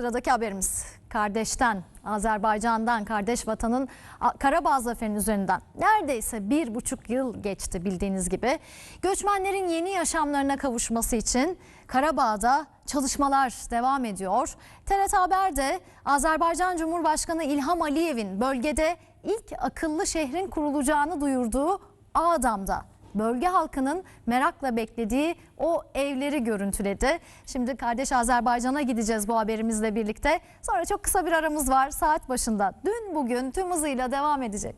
sıradaki haberimiz kardeşten, Azerbaycan'dan, kardeş vatanın Karabağ Zaferi'nin üzerinden neredeyse bir buçuk yıl geçti bildiğiniz gibi. Göçmenlerin yeni yaşamlarına kavuşması için Karabağ'da çalışmalar devam ediyor. TRT Haber'de Azerbaycan Cumhurbaşkanı İlham Aliyev'in bölgede ilk akıllı şehrin kurulacağını duyurduğu Ağdam'da bölge halkının merakla beklediği o evleri görüntüledi. Şimdi kardeş Azerbaycan'a gideceğiz bu haberimizle birlikte. Sonra çok kısa bir aramız var saat başında. Dün bugün tüm hızıyla devam edecek.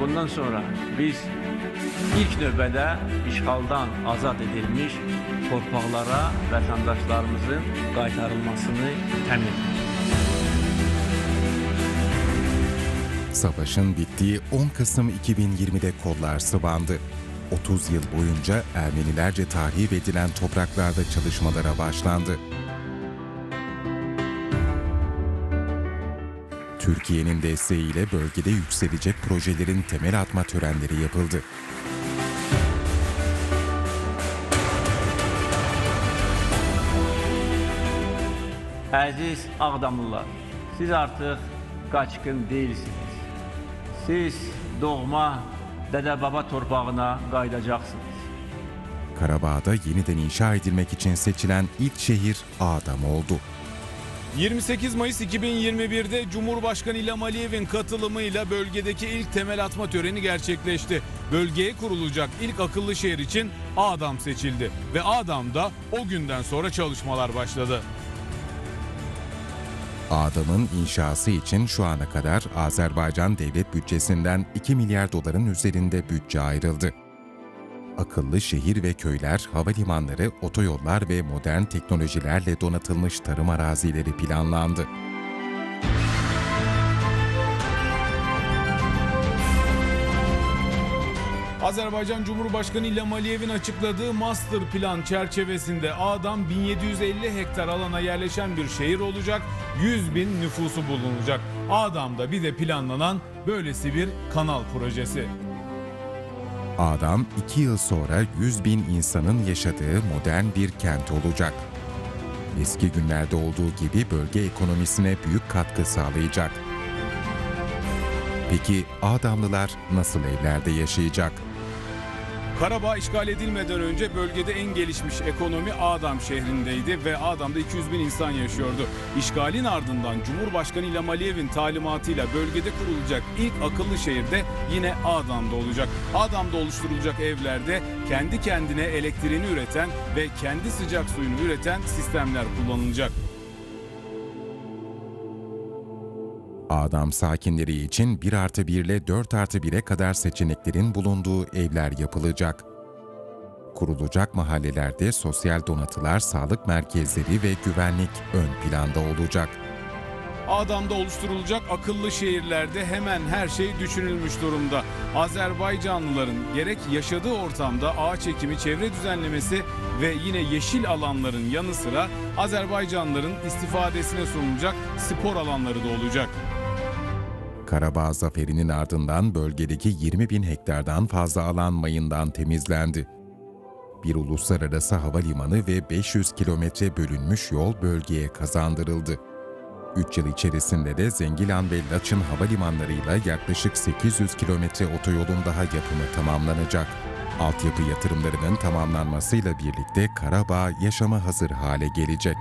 Bundan sonra biz ilk növbədə işğaldan azad edilmiş torpaqlara vətəndaşlarımızın qaytarılmasını təmin edirik. Savaşın bittiği 10 Kasım 2020'de kollar sıvandı. 30 yıl boyunca Ermenilerce tahrip edilen topraklarda çalışmalara başlandı. Türkiye'nin desteğiyle bölgede yükselecek projelerin temel atma törenleri yapıldı. Əziz Ağdamlılar, siz artıq qaçqın deyilsiniz. Siz doğma dədə-baba torpağına qayıdacaqsınız. Karabağ'da yeniden inşa edilmek için seçilen ilk şehir Ağdam oldu. 28 Mayıs 2021'de Cumhurbaşkanı İlham Aliyev'in katılımıyla bölgedeki ilk temel atma töreni gerçekleşti. Bölgeye kurulacak ilk akıllı şehir için Ağdam seçildi ve Ağdam'da o günden sonra çalışmalar başladı. Ağdam'ın inşası için şu ana kadar Azerbaycan devlet bütçesinden 2 milyar doların üzerinde bütçe ayrıldı. Akıllı şehir ve köyler, havalimanları, otoyollar ve modern teknolojilerle donatılmış tarım arazileri planlandı. Azerbaycan Cumhurbaşkanı İlham Aliyev'in açıkladığı master plan çerçevesinde Ağdam 1750 hektar alana yerleşen bir şehir olacak, 100 bin nüfusu bulunacak. Ağdam'da bir de planlanan böylesi bir kanal projesi. Ağdam 2 yıl sonra 100 bin insanın yaşadığı modern bir kent olacak. Eski günlerde olduğu gibi bölge ekonomisine büyük katkı sağlayacak. Peki Ağdamlılar nasıl evlerde yaşayacak? Karabağ işgal edilmeden önce bölgede en gelişmiş ekonomi Ağdam şehrindeydi ve Ağdam'da 200 bin insan yaşıyordu. İşgalin ardından Cumhurbaşkanı İlham Aliyev'in talimatıyla bölgede kurulacak ilk akıllı şehir de yine Ağdam'da olacak. Ağdam'da oluşturulacak evlerde kendi kendine elektriğini üreten ve kendi sıcak suyunu üreten sistemler kullanılacak. Ağdam sakinleri için 1 artı 1 ile 4 artı 1'e kadar seçeneklerin bulunduğu evler yapılacak. Kurulacak mahallelerde sosyal donatılar, sağlık merkezleri ve güvenlik ön planda olacak. Ağdam'da oluşturulacak akıllı şehirlerde hemen her şey düşünülmüş durumda. Azerbaycanlıların gerek yaşadığı ortamda ağaç ekimi, çevre düzenlemesi ve yine yeşil alanların yanı sıra Azerbaycanlıların istifadesine sunulacak spor alanları da olacak. Karabağ zaferinin ardından bölgedeki 20 bin hektardan fazla alan mayından temizlendi. Bir uluslararası havalimanı ve 500 kilometre bölünmüş yol bölgeye kazandırıldı. 3 yıl içerisinde de Zengilan ve Laçın havalimanlarıyla yaklaşık 800 kilometre otoyolun daha yapımı tamamlanacak. Altyapı yatırımlarının tamamlanmasıyla birlikte Karabağ yaşama hazır hale gelecek.